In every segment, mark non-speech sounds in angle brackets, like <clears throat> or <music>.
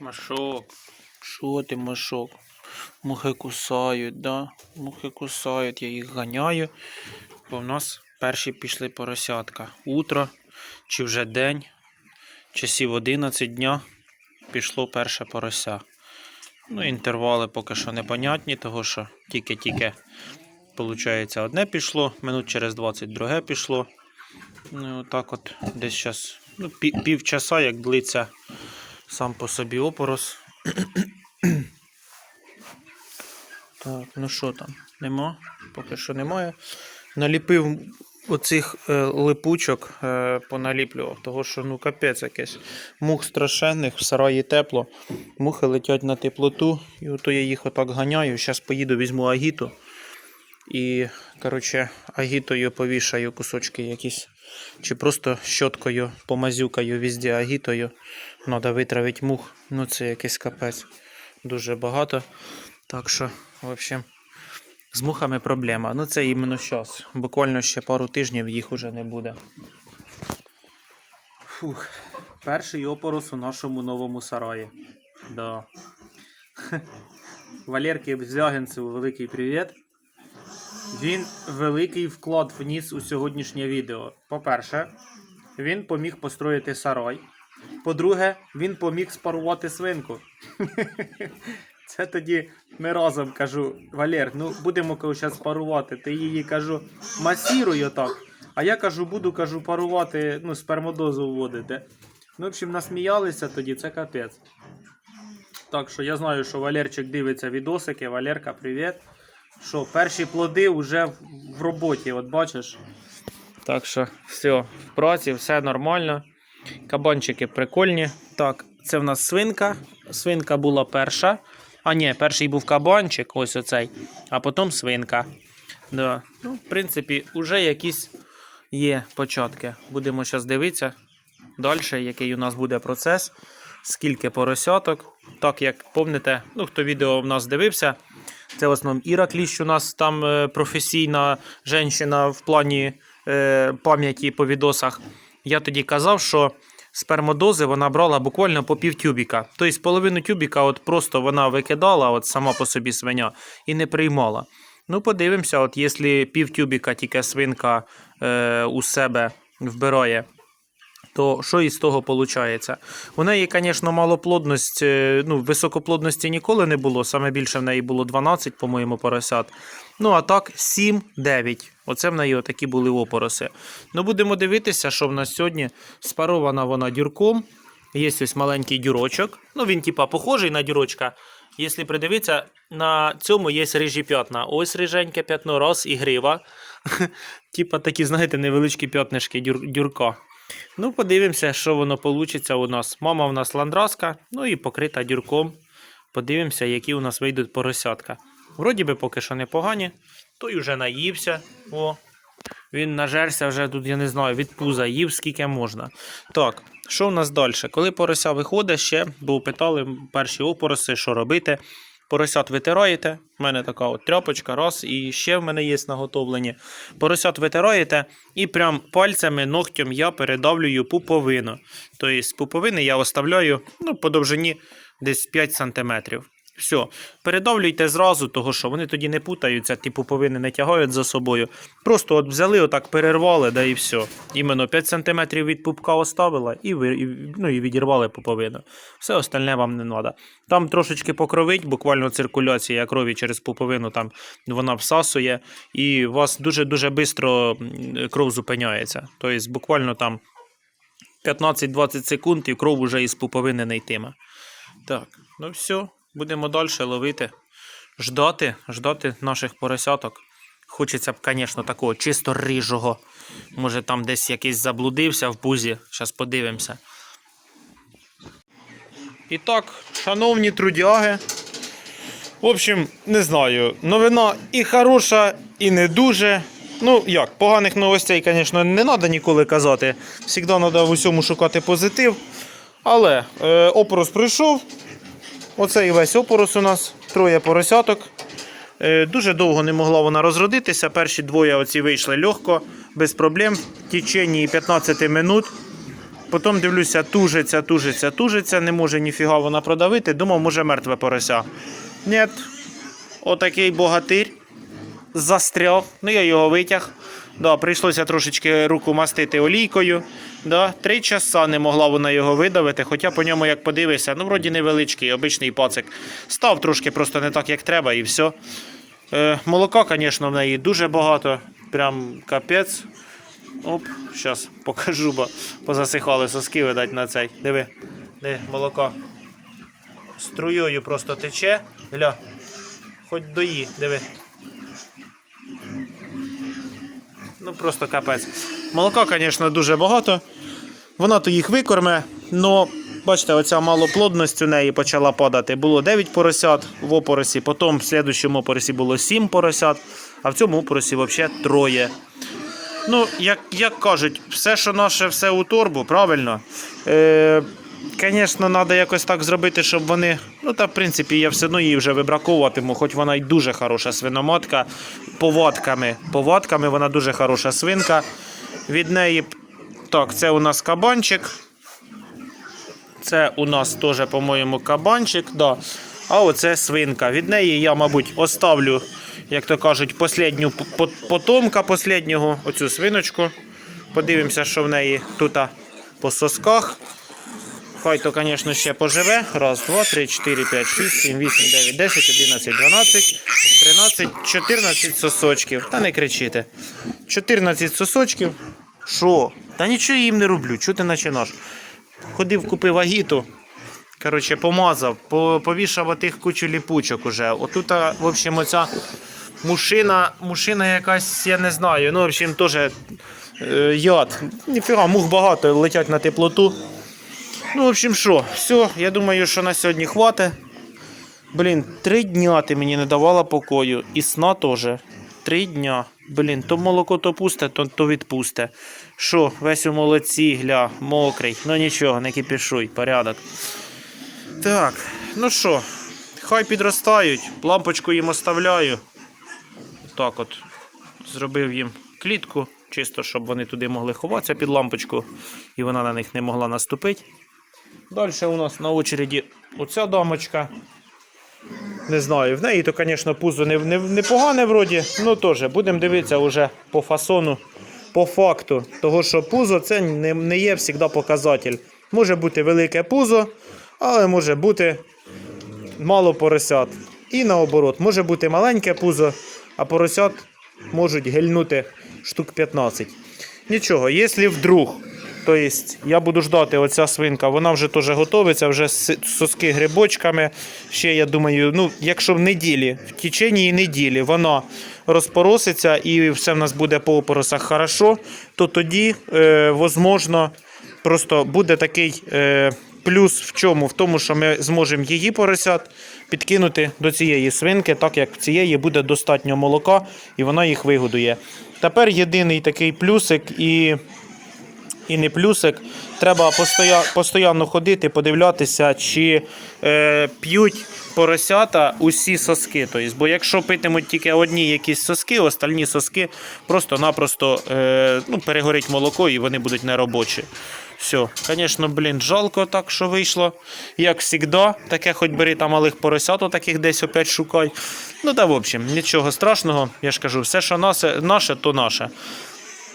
Машок. Що ти, Машок? Мухи кусають, да? Мухи кусають, я їх ганяю. Бо в нас перші пішли поросятка. Утро чи вже день, часів 11 дня пішло перше порося. Ну, інтервали поки що непонятні, того що тільки-тільки, виходить, одне пішло, минут через 20 друге пішло. Ну, отак от десь зараз ну, пів, півчаса, як длиться сам по собі опорос. <clears throat> так, ну що там? Нема? Поки що немає. Наліпив оцих е, липучок, е, поналіплював, того що ну капець якесь. Мух страшенних, в сараї тепло. Мухи летять на теплоту, і ото я їх отак ганяю. Зараз поїду, візьму агіту. І, коротше, агітою повішаю кусочки якісь. Чи просто щоткою помазюкаю везде агітою. Треба витравити мух. Ну це якийсь капець. Дуже багато. Так що, в общем, з мухами проблема. Ну це іменно зараз. Буквально ще пару тижнів їх уже не буде. Фух. Перший опорос у нашому новому сараї. Да. <laughs> Валерки Звягинцеву великий привіт. Він великий вклад вніс у сьогоднішнє відео. По-перше, він поміг построїти сарай. По-друге, він поміг спарувати свинку. <laughs> Це тоді ми разом кажу, Валер, ну будемо кажу, зараз парувати. Ти її кажу, масіруй отак. А я кажу, буду кажу, парувати, ну, спермодозу вводити. Ну, в общем, насміялися тоді, це капець. Так що я знаю, що Валерчик дивиться відосики. Валерка, привіт. Що, перші плоди вже в- роботі, от бачиш. Так що, все, в праці, все нормально. Кабанчики прикольні. Так, це в нас свинка. Свинка була перша. А ні, перший був кабанчик, ось оцей, а потім свинка. Да. Ну, в принципі, вже якісь є початки. Будемо зараз дивитися далі, який у нас буде процес, скільки поросяток. Так як помните, ну хто відео в нас дивився, це в основному Іра Кліщ у нас там е, професійна жінка в плані е, пам'яті по відосах. Я тоді казав, що спермодози вона брала буквально по пів тюбіка. Тобто половину тюбіка от просто вона викидала от сама по собі свиня і не приймала. Ну, подивимося, от якщо пів тюбіка тільки свинка е, у себе вбирає, то що із того виходить? У неї, звісно, малоплодність, е, ну, високоплодності ніколи не було. Саме більше в неї було 12, по-моєму, поросят. Ну, а так, 7-9. Оце в неї отакі були опороси. Ну, будемо дивитися, що в нас сьогодні спарована вона дюрком. Є ось маленький дюрочок. Ну, він, типа, похожий на дюрочка. Якщо придивитися, на цьому є рижі п'ятна. Ось риженьке п'ятно, раз і грива. <laughs> Типа такі, знаєте, невеличкі п'ятнишки дюр, дюрка. Ну, подивимося, що воно вийде у нас. Мама в нас ландраска, ну і покрита дюрком. Подивимося, які у нас вийдуть поросятка. Вроді би поки що непогані. Той вже наївся. О, він нажерся вже тут, я не знаю, від пуза їв скільки можна. Так, що в нас далі? Коли порося виходить ще, бо питали перші опороси, що робити. Поросят витираєте. У мене така от тряпочка, раз, і ще в мене є наготовлені. Поросят витираєте і прям пальцями, ногтем я передавлюю пуповину. Тобто пуповини я оставляю ну, по довжині десь 5 см. Все, передавлюйте зразу, того що вони тоді не путаються, ті пуповини не тягають за собою. Просто от взяли, отак перервали, да і все. Іменно 5 см від пупка оставила і, ви, ну, і відірвали пуповину. Все остальне вам не треба. Там трошечки покровить, буквально циркуляція крові через пуповину, там вона всасує, і у вас дуже-дуже швидко кров зупиняється. Тобто буквально там 15-20 секунд і кров уже із пуповини не йтиме. Так, ну все, будемо далі ловити. Ждати, ждати наших поросяток. Хочеться б, звісно, такого чисто рижого. Може там десь якийсь заблудився в пузі. Зараз подивимося. І так, шановні трудяги. В общем, не знаю, новина і хороша, і не дуже. Ну, як, поганих новостей, звісно, не треба ніколи казати. Завжди треба в усьому шукати позитив. Але е, опорос пройшов. Оцей весь опорос у нас, троє поросяток. Е, Дуже довго не могла вона розродитися. Перші двоє оці вийшли легко, без проблем. В течение 15 минут Потім дивлюся, тужиться, тужиться, тужиться, не може ніфіга вона продавити. Думав, може мертве порося. Ні, отакий богатир застряв. Ну, я його витяг. Да, прийшлося трошечки руку мастити олійкою. Да, три часа не могла вона його видавити, хоча по ньому, як подивишся, ну, вроді невеличкий, обичний пацик. Став трошки просто не так, як треба, і все. Е, молока, звісно, в неї дуже багато. Прям капець. Оп, зараз покажу, бо позасихали соски, видать, на цей. Диви, де молоко. Струєю просто тече. Гля, хоч дої, диви. Ну просто капець. Молока, звісно, дуже багато. Вона то їх викорме, але бачите, оця малоплодність у неї почала падати. Було 9 поросят в опоросі, потім в слідчому опоросі було 7 поросят, а в цьому опоросі взагалі троє. Ну, як, як кажуть, все, що наше, все у торбу, правильно. Е, Звісно, треба якось так зробити, щоб вони. Ну, та в принципі, я все одно її вже вибраковуватиму, хоч вона й дуже хороша свиноматка. Повадками. Повадками вона дуже хороша свинка. Від неї. Так, це у нас кабанчик. Це у нас теж, по-моєму, кабанчик. Да. А оце свинка. Від неї я, мабуть, оставлю, як то кажуть, послідню п- п- потомка посліднього, оцю свиночку. Подивимося, що в неї тут по сосках. Хай то, звісно, ще поживе. Раз, два, три, чотири, п'ять, шість, сім, вісім, дев'ять, десять, одинадцять, дванадцять, тринадцять, чотирнадцять сосочків. Та не кричите. 14 сосочків. Що? Та нічого їм не роблю. Чого ти починаєш? Ходив, купив агіту. Коротше, помазав, повішав отих кучу ліпучок уже. Отут, в общем, оця мушина, мушина якась, я не знаю. Ну, в общем, теж е, яд. Ніфіга, мух багато, летять на теплоту. Ну, в общем, що, все, я думаю, що на сьогодні хватить. Блін, три дня ти мені не давала покою. І сна теж. Три дня. Блін, то молоко то пусте, то, то відпусте. Що, весь у молодці, гля, мокрий. Ну нічого, не кипішуй, порядок. Так, ну що, хай підростають, лампочку їм оставляю. Так от, зробив їм клітку, чисто, щоб вони туди могли ховатися під лампочку, і вона на них не могла наступити. Далі у нас на очереді оця дамочка. Не знаю, в неї то, звісно, пузо не, не, непогане вроді, ну теж будемо дивитися вже по фасону, по факту. Того, що пузо це не, не є завжди показатель. Може бути велике пузо, але може бути мало поросят. І наоборот, може бути маленьке пузо, а поросят можуть гельнути штук 15. Нічого, якщо вдруг, то есть, я буду ждати оця свинка, вона вже теж готовиться, вже соски грибочками. Ще я думаю, ну, якщо в неділі, в течение неділі вона розпороситься і все в нас буде по опоросах хорошо, то тоді, е, возможно, просто буде такий е, плюс в чому? В тому, що ми зможемо її поросят підкинути до цієї свинки, так як в цієї буде достатньо молока і вона їх вигодує. Тепер єдиний такий плюсик і і не плюсик. Треба постоя, постійно ходити, подивлятися, чи е, п'ють поросята усі соски. Тобто, бо якщо питимуть тільки одні якісь соски, остальні соски просто-напросто е, ну, перегорить молоко і вони будуть неробочі. Все, звісно, блін, жалко так, що вийшло. Як завжди, таке хоч бери там малих поросят, таких десь опять шукай. Ну та в общем, нічого страшного. Я ж кажу, все, що наше, наше то наше.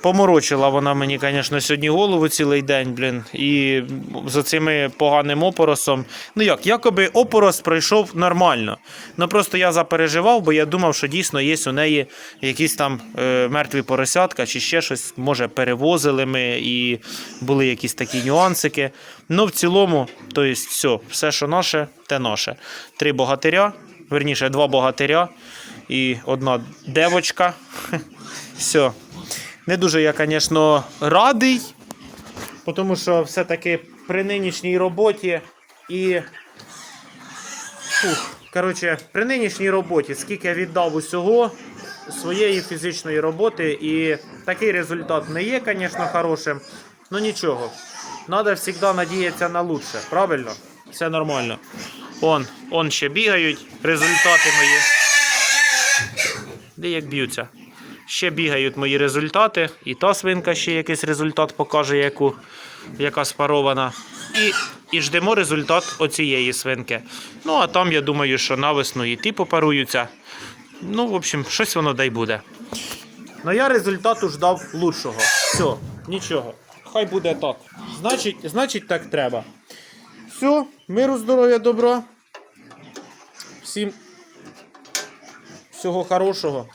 Поморочила вона мені, звісно, сьогодні голову цілий день, блін. І за цими поганим опоросом. Ну як, якоби опорос пройшов нормально. Ну просто я запереживав, бо я думав, що дійсно є у неї якісь там е, мертві поросятка чи ще щось, може, перевозили ми і були якісь такі нюансики. Ну, в цілому, то є все, все, що наше, те наше. Три богатиря, верніше, два богатиря і одна девочка. <laughs> Все. Не дуже я, звісно, радий, тому що все-таки при нинішній роботі і. Фух, коротше, при нинішній роботі, скільки я віддав усього своєї фізичної роботи, і такий результат не є, звісно, хорошим. Ну нічого. Треба завжди надіятися на лучше, правильно? Все нормально. Он, он ще бігають, результати мої. Де як б'ються? Ще бігають мої результати. І та свинка ще якийсь результат покаже, яку. яка спарована. І, і ждемо результат оцієї свинки. Ну, а там, я думаю, що навесну і ті попаруються. Ну, в общем, щось воно дай буде. Ну я результату ждав лучшого. Все, нічого. Хай буде так. Значить, значить так треба. Все, миру, здоров'я, добра. Всім всього хорошого.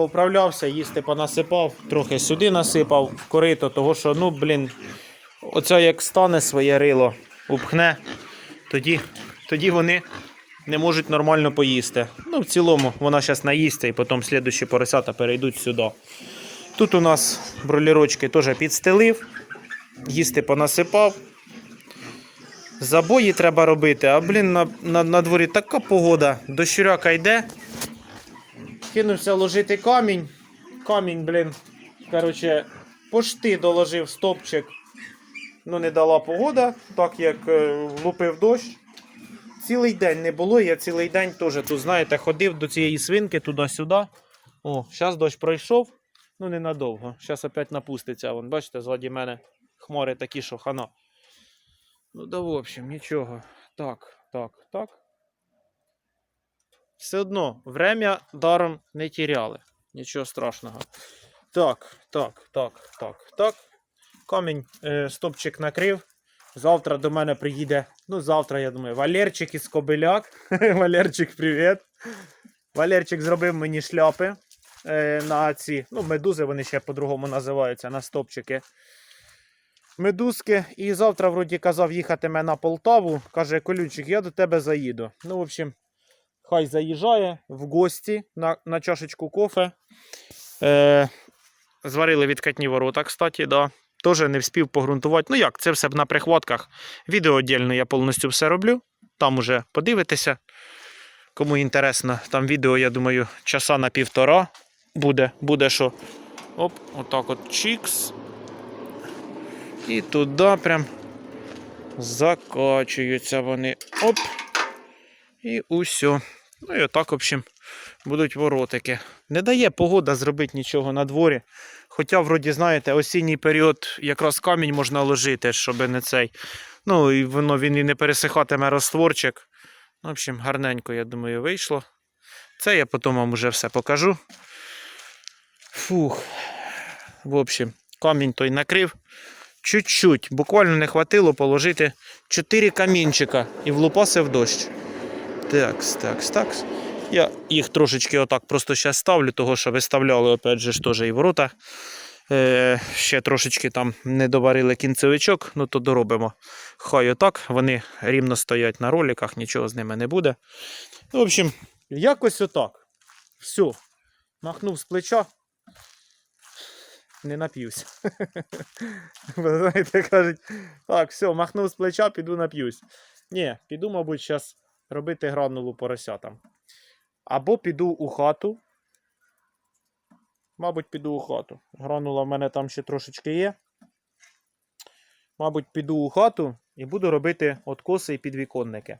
Поправлявся, їсти понасипав, трохи сюди насипав корито, того що, ну, блін, оця як стане своє рило, упхне, тоді, тоді вони не можуть нормально поїсти. Ну, в цілому, вона зараз наїсться і потім слідущі поросята перейдуть сюди. Тут у нас бролірочки теж підстелив, їсти понасипав. Забої треба робити, а блін, на, на, на дворі така погода. Дощуряка йде. Кинувся ложити камінь. Камінь, блін. Коротше, пошти доложив стопчик. Ну, не дала погода, так як е, влупив дощ. Цілий день не було, я цілий день теж тут, знаєте, ходив до цієї свинки туди-сюди. О, зараз дощ пройшов. Ну, ненадовго. Зараз опять напуститься. Вон, бачите, ззаді мене хмари такі, що хана. Ну, да, в общем, нічого. Так, так, так. Все одно, время даром не тіряли. Нічого страшного. Так, так, так, так, так. Камінь е, стопчик накрив. Завтра до мене приїде. Ну, завтра, я думаю, Валерчик із Кобиляк. <laughs> Валерчик, привіт. Валерчик зробив мені шляпи е, на ці. Ну, медузи, вони ще по-другому називаються, на стопчики. Медузки. І завтра, вроді, казав, їхатиме на Полтаву. Каже, колючик, я до тебе заїду. Ну, в общем, хай заїжджає в гості на, на чашечку кофе. Е, зварили відкатні ворота, кстати, да. Теж не вспів погрунтувати. Ну як, це все на прихватках. Відео віддільно я повністю все роблю. Там уже подивитися. Кому інтересно, там відео, я думаю, часа на півтора буде. Буде що. Оп, отак от чікс. І туди прям закачуються вони. Оп. І усьо. Ну і отак, в общем, будуть воротики. Не дає погода зробити нічого на дворі. Хоча, вроді, знаєте, осінній період якраз камінь можна ложити, щоб не цей. Ну, і воно він і не пересихатиме розтворчик. Ну, в общем, гарненько, я думаю, вийшло. Це я потім вам уже все покажу. Фух. В общем, камінь той накрив. Чуть-чуть, буквально не хватило положити 4 камінчика і влупасив дощ. Такс, такс, такс. Я їх трошечки отак просто зараз ставлю, того що виставляли, опять же, теж і ворота. Е, ще трошечки там не доварили кінцевичок, ну то доробимо. Хай отак, вони рівно стоять на роликах, нічого з ними не буде. Ну, в общем, якось отак. Все. Махнув з плеча. Не нап'юсь. <laughs> Ви знаєте, кажуть, так, все, махнув з плеча, піду нап'юсь. Ні, піду, мабуть, зараз робити гранулу поросятам. Або піду у хату. Мабуть, піду у хату. Гранула в мене там ще трошечки є. Мабуть, піду у хату і буду робити откоси і підвіконники.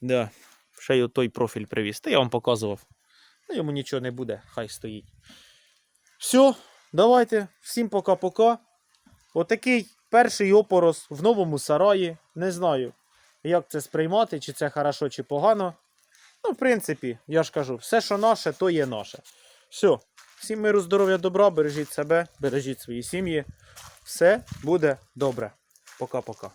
Да. Ще й той профіль привіз. Та я вам показував. Ну, йому нічого не буде, хай стоїть. Все, давайте. Всім пока-пока. Отакий перший опорос в новому сараї. Не знаю, як це сприймати, чи це хорошо, чи погано. Ну, в принципі, я ж кажу, все, що наше, то є наше. Все. Всім миру, здоров'я, добра, бережіть себе, бережіть свої сім'ї. Все буде добре. Пока-пока.